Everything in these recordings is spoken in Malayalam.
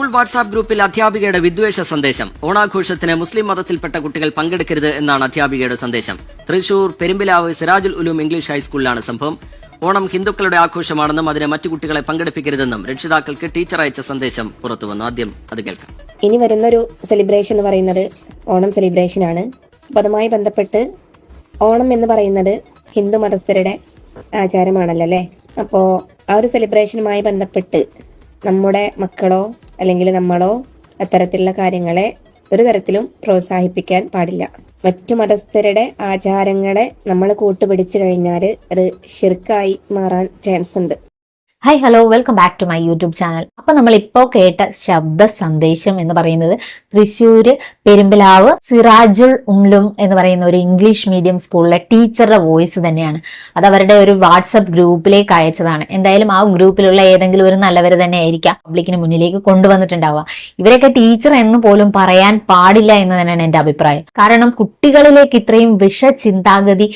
സ്കൂൾ വാട്സാപ്പ് ഗ്രൂപ്പിൽ അധ്യാപികയുടെ വിദ്വേഷ സന്ദേശം. ഓണാഘോഷത്തിന് മുസ്ലിം മതത്തിൽപ്പെട്ട കുട്ടികൾ പങ്കെടുക്കരുത് എന്നാണ് അധ്യാപികയുടെ സന്ദേശം. തൃശൂർ പെരുമ്പിലാവ് സിറാജുൽ ഉലൂം ഇംഗ്ലീഷ് ഹൈസ്കൂളിലാണ് സംഭവം. ഓണം ഹിന്ദുക്കളുടെ ആഘോഷമാണെന്നും അതിനെ മറ്റു കുട്ടികളെ പങ്കെടുപ്പിക്കരുതെന്നും രക്ഷിതാക്കൾക്ക് ടീച്ചർ അയച്ച സന്ദേശം പുറത്തുവന്നു. ആദ്യം അത് കേൾക്കാം. ഇനി വരുന്നൊരു സെലിബ്രേഷൻ എന്ന് പറയുന്നത് ഓണം സെലിബ്രേഷൻ ആണ്. അതുമായി ബന്ധപ്പെട്ട് ഓണം എന്ന് പറയുന്നത് ഹിന്ദു മതസ്ഥരുടെ ആചാരമാണല്ലോ അല്ലേ? അപ്പോൾ ആ ഒരു സെലിബ്രേഷനുമായി ബന്ധപ്പെട്ട് നമ്മുടെ മക്കളോ അല്ലെങ്കിൽ നമ്മളോ അത്തരത്തിലുള്ള കാര്യങ്ങളെ ഒരു തരത്തിലും പ്രോത്സാഹിപ്പിക്കാൻ പാടില്ല. മറ്റു മതസ്ഥരുടെ ആചാരങ്ങളെ നമ്മൾ കൂട്ടുപിടിച്ചു കഴിഞ്ഞാൽ അത് ഷിർക്കായി മാറാൻ ചാൻസ് ഉണ്ട്. Hi hello welcome back to my YouTube channel അപ്പൊ നമ്മൾ ഇപ്പോൾ കേട്ട ശബ്ദ സന്ദേശം എന്ന് പറയുന്നത് തൃശ്ശൂര് പെരുമ്പലാവ് സിറാജുൽ ഉംലും എന്ന് പറയുന്ന ഒരു ഇംഗ്ലീഷ് മീഡിയം സ്കൂളിലെ ടീച്ചറുടെ വോയിസ് തന്നെയാണ്. അത് അവരുടെ ഒരു വാട്സപ്പ് ഗ്രൂപ്പിലേക്ക് അയച്ചതാണ്. എന്തായാലും ആ ഗ്രൂപ്പിലുള്ള ഏതെങ്കിലും ഒരു നല്ലവർ തന്നെ ആയിരിക്കാം പബ്ലിക്കിന് മുന്നിലേക്ക് കൊണ്ടുവന്നിട്ടുണ്ടാവുക. ഇവരൊക്കെ ടീച്ചർ എന്ന് പോലും പറയാൻ പാടില്ല എന്ന് തന്നെയാണ് എന്റെ അഭിപ്രായം. കാരണം കുട്ടികളിലേക്ക് ഇത്രയും വിഷ ചിന്താഗതി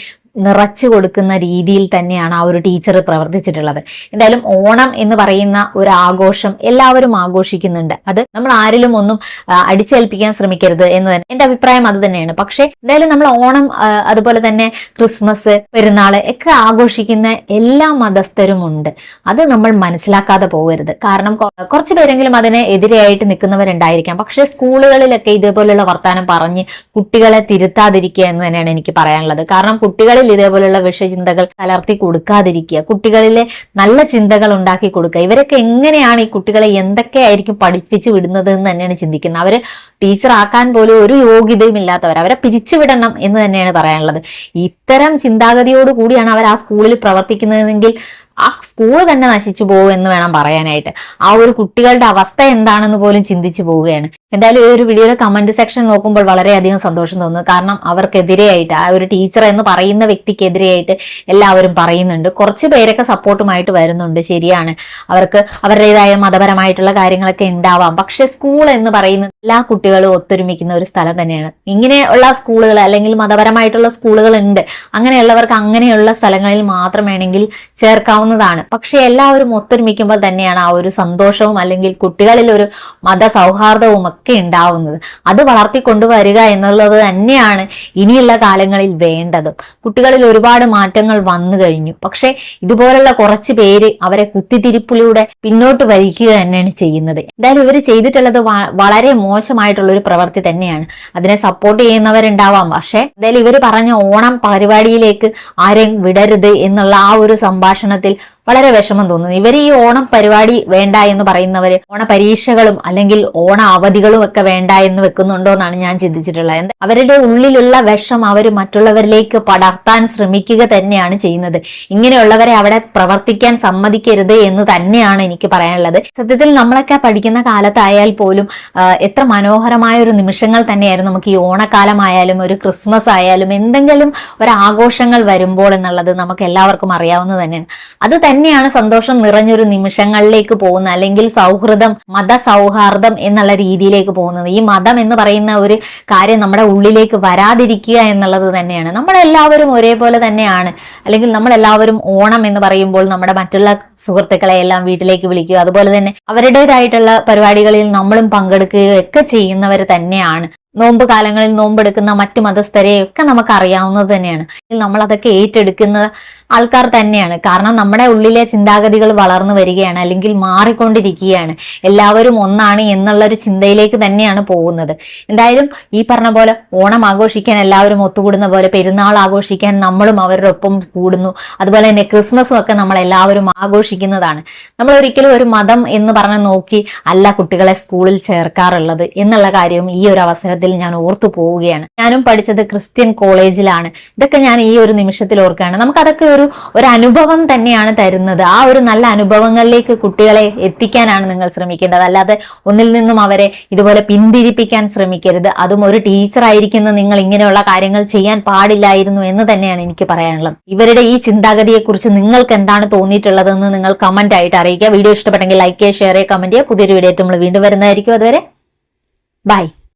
നിറച്ചു കൊടുക്കുന്ന രീതിയിൽ തന്നെയാണ് ആ ഒരു ടീച്ചർ പ്രവർത്തിച്ചിട്ടുള്ളത്. എന്തായാലും ഓണം എന്ന് പറയുന്ന ഒരു ആഘോഷം എല്ലാവരും ആഘോഷിക്കുന്നുണ്ട്. അത് നമ്മൾ ആരിലും ഒന്നും അടിച്ചേൽപ്പിക്കാൻ ശ്രമിക്കരുത് എന്ന് തന്നെ എന്റെ അഭിപ്രായം അത് തന്നെയാണ്. പക്ഷെ എന്തായാലും നമ്മൾ ഓണം അതുപോലെ തന്നെ ക്രിസ്മസ് പെരുന്നാൾ ഒക്കെ ആഘോഷിക്കുന്ന എല്ലാ മതസ്ഥരും ഉണ്ട്. അത് നമ്മൾ മനസ്സിലാക്കാതെ പോകരുത്. കാരണം കുറച്ച് പേരെങ്കിലും അതിന് എതിരെയായിട്ട് നിൽക്കുന്നവരുണ്ടായിരിക്കാം. പക്ഷെ സ്കൂളുകളിലൊക്കെ ഇതേപോലെയുള്ള വർത്തമാനം പറഞ്ഞ് കുട്ടികളെ തിരുത്താതിരിക്കുക എന്ന് തന്നെയാണ് എനിക്ക് പറയാനുള്ളത്. കാരണം കുട്ടികളിൽ ഇതേപോലെയുള്ള വിഷചിന്തകൾ കലർത്തി കൊടുക്കാതിരിക്കുക കുട്ടികളിലെ നല്ല ചിന്തകൾ ഉണ്ടാക്കി കൊടുക്കുക. ഇവരൊക്കെ എങ്ങനെയാണ് ഈ കുട്ടികളെ എന്തൊക്കെയായിരിക്കും പഠിപ്പിച്ചു വിടുന്നത് എന്ന് തന്നെയാണ് ചിന്തിക്കുന്നത്. അവർ ടീച്ചർ ആക്കാൻ പോലും ഒരു യോഗ്യതയും ഇല്ലാത്തവർ അവരെ പിരിച്ചുവിടണം എന്ന് തന്നെയാണ് പറയാനുള്ളത്. ഇത്തരം ചിന്താഗതിയോട് കൂടിയാണ് അവർ ആ സ്കൂളിൽ പ്രവർത്തിക്കുന്നതെങ്കിൽ ആ സ്കൂൾ തന്നെ നശിച്ചു പോകും എന്ന് വേണം പറയാനായിട്ട്. ആ ഒരു കുട്ടികളുടെ അവസ്ഥ എന്താണെന്ന് പോലും ചിന്തിച്ചു പോവുകയാണ്. എന്തായാലും ഈ ഒരു വീഡിയോയുടെ കമന്റ് സെക്ഷൻ നോക്കുമ്പോൾ വളരെയധികം സന്തോഷം തോന്നുന്നു. കാരണം അവർക്കെതിരെയായിട്ട് ആ ഒരു ടീച്ചർ എന്ന് പറയുന്ന വ്യക്തിക്കെതിരെയായിട്ട് എല്ലാവരും പറയുന്നുണ്ട്. കുറച്ച് പേരൊക്കെ സപ്പോർട്ടുമായിട്ട് വരുന്നുണ്ട് ശരിയാണ്. അവർക്ക് അവരുടേതായ മതപരമായിട്ടുള്ള കാര്യങ്ങളൊക്കെ ഉണ്ടാവാം. പക്ഷെ സ്കൂൾ എന്ന് പറയുന്ന എല്ലാ കുട്ടികളും ഒത്തൊരുമിക്കുന്ന ഒരു സ്ഥലം തന്നെയാണ്. ഇങ്ങനെയുള്ള സ്കൂളുകൾ അല്ലെങ്കിൽ മതപരമായിട്ടുള്ള സ്കൂളുകൾ ഉണ്ട്. അങ്ങനെയുള്ളവർക്ക് അങ്ങനെയുള്ള സ്ഥലങ്ങളിൽ മാത്രം വേണമെങ്കിൽ ചേർക്കാവുന്നതാണ് പക്ഷെ എല്ലാവരും ഒത്തൊരുമിക്കുമ്പോൾ തന്നെയാണ് ആ ഒരു സന്തോഷവും അല്ലെങ്കിൽ കുട്ടികളിൽ ഒരു മത സൗഹാർദ്ദവും ഒക്കെ ഉണ്ടാവുന്നത്. അത് വളർത്തിക്കൊണ്ടുവരിക എന്നുള്ളത് തന്നെയാണ് ഇനിയുള്ള കാലങ്ങളിൽ വേണ്ടത്. കുട്ടികളിൽ ഒരുപാട് മാറ്റങ്ങൾ വന്നു കഴിഞ്ഞു. പക്ഷെ ഇതുപോലുള്ള കുറച്ച് പേര് അവരെ കുത്തിത്തിരിപ്പിലൂടെ പിന്നോട്ട് വലിക്കുക തന്നെയാണ് ചെയ്യുന്നത്. എന്തായാലും ഇവർ ചെയ്തിട്ടുള്ളത് വളരെ മോശമായിട്ടുള്ള ഒരു പ്രവൃത്തി തന്നെയാണ്. അതിനെ സപ്പോർട്ട് ചെയ്യുന്നവരുണ്ടാവാം. പക്ഷെ എന്തായാലും ഇവർ പറഞ്ഞ ഓണം പരിപാടിയിലേക്ക് ആരെയും വിടരുത് എന്നുള്ള ആ ഒരു സംഭാഷണത്തിൽ Merci. വളരെ വിഷമം തോന്നുന്നു. ഇവർ ഈ ഓണം പരിപാടി വേണ്ട എന്ന് പറയുന്നവര് ഓണ പരീക്ഷകളും അല്ലെങ്കിൽ ഓണ അവധികളും ഒക്കെ വേണ്ട എന്ന് വെക്കുന്നുണ്ടോ എന്നാണ് ഞാൻ ചിന്തിച്ചിട്ടുള്ളത്. അവരുടെ ഉള്ളിലുള്ള വിഷം അവർ മറ്റുള്ളവരിലേക്ക് പടർത്താൻ ശ്രമിക്കുക തന്നെയാണ് ചെയ്യുന്നത്. ഇങ്ങനെയുള്ളവരെ അവിടെ പ്രവർത്തിക്കാൻ സമ്മതിക്കരുത് എന്ന് തന്നെയാണ് എനിക്ക് പറയാനുള്ളത്. സത്യത്തിൽ നമ്മളൊക്കെ പഠിക്കുന്ന കാലത്തായാൽ പോലും എത്ര മനോഹരമായ ഒരു നിമിഷങ്ങൾ തന്നെയായിരുന്നു നമുക്ക് ഈ ഓണക്കാലമായാലും ഒരു ക്രിസ്മസ് ആയാലും എന്തെങ്കിലും ഒരു ആഘോഷങ്ങൾ വരുമ്പോൾ എന്നുള്ളത് നമുക്ക് എല്ലാവർക്കും അറിയാവുന്നത് തന്നെയാണ്. അത് തന്നെയാണ് സന്തോഷം നിറഞ്ഞൊരു നിമിഷങ്ങളിലേക്ക് പോകുന്നത്. അല്ലെങ്കിൽ സൗഹൃദം മത സൗഹാർദ്ദം എന്നുള്ള രീതിയിലേക്ക് പോകുന്നത്. ഈ മതം എന്ന് പറയുന്ന ഒരു കാര്യം നമ്മുടെ ഉള്ളിലേക്ക് വരാതിരിക്കുക എന്നുള്ളത് തന്നെയാണ്. നമ്മളെല്ലാവരും ഒരേപോലെ തന്നെയാണ്. അല്ലെങ്കിൽ നമ്മളെല്ലാവരും ഓണം എന്ന് പറയുമ്പോൾ നമ്മുടെ മറ്റുള്ള സുഹൃത്തുക്കളെ എല്ലാം വീട്ടിലേക്ക് വിളിക്കുക. അതുപോലെ തന്നെ അവരുടേതായിട്ടുള്ള പരിപാടികളിൽ നമ്മളും പങ്കെടുക്കുകയൊക്കെ ചെയ്യുന്നവർ തന്നെയാണ്. നോമ്പ് കാലങ്ങളിൽ നോമ്പെടുക്കുന്ന മറ്റു മതസ്ഥരെയൊക്കെ നമുക്ക് അറിയാവുന്നത് തന്നെയാണ്. നമ്മൾ അതൊക്കെ ഏറ്റെടുക്കുന്ന ആൾക്കാർ തന്നെയാണ്. കാരണം നമ്മുടെ ഉള്ളിലെ ചിന്താഗതികൾ വളർന്നു വരികയാണ് അല്ലെങ്കിൽ മാറിക്കൊണ്ടിരിക്കുകയാണ്. എല്ലാവരും ഒന്നാണ് എന്നുള്ള ഒരു ചിന്തയിലേക്ക് തന്നെയാണ് പോകുന്നത്. എന്തായാലും ഈ പറഞ്ഞ പോലെ ഓണം ആഘോഷിക്കാൻ എല്ലാവരും ഒത്തുകൂടുന്ന പോലെ പെരുന്നാൾ ആഘോഷിക്കാൻ നമ്മളും അവരുടെ ഒപ്പം കൂടുന്നു. അതുപോലെ തന്നെ ക്രിസ്മസും ഒക്കെ നമ്മൾ എല്ലാവരും ആഘോഷിക്കുന്നതാണ്. നമ്മൾ ഒരിക്കലും ഒരു മതം എന്ന് പറഞ്ഞ് നോക്കി അല്ല കുട്ടികളെ സ്കൂളിൽ ചേർക്കാറുള്ളത് എന്നുള്ള കാര്യവും ഈ ഒരു അവസരത്തിൽ ഞാൻ ഓർത്തു പോവുകയാണ്. ഞാനും പഠിച്ചത് ക്രിസ്ത്യൻ കോളേജിലാണ്. ഇതൊക്കെ ഞാൻ ഈ ഒരു നിമിഷത്തിൽ ഓർക്കുകയാണ്. നമുക്കതൊക്കെ ഒരു ഒരു അനുഭവം തന്നെയാണ് തരുന്നത്. ആ ഒരു നല്ല അനുഭവങ്ങളിലേക്ക് കുട്ടികളെ എത്തിക്കാനാണ് നിങ്ങൾ ശ്രമിക്കേണ്ടത്. അല്ലാതെ ഒന്നിൽ നിന്നും അവരെ ഇതുപോലെ പിന്തിരിപ്പിക്കാൻ ശ്രമിക്കരുത്. അതും ഒരു ടീച്ചർ ആയിരിക്കുന്ന നിങ്ങൾ ഇങ്ങനെയുള്ള കാര്യങ്ങൾ ചെയ്യാൻ പാടില്ലായിരുന്നു എന്ന് തന്നെയാണ് എനിക്ക് പറയാനുള്ളത്. ഇവരുടെ ഈ ചിന്താഗതിയെ കുറിച്ച് നിങ്ങൾക്ക് എന്താണ് തോന്നിയിട്ടുള്ളതെന്ന് നിങ്ങൾ കമന്റ് ആയിട്ട് അറിയിക്കുക. വീഡിയോ ഇഷ്ടപ്പെട്ടെങ്കിൽ ലൈക്ക് ചെയ്യുക ഷെയർ ചെയ്യുക കമന്റ് ചെയ്യുക. പുതിയൊരു വീഡിയോ ആയിട്ട് നമ്മൾ വീണ്ടും വരുന്നതായിരിക്കും. അതുവരെ ബൈ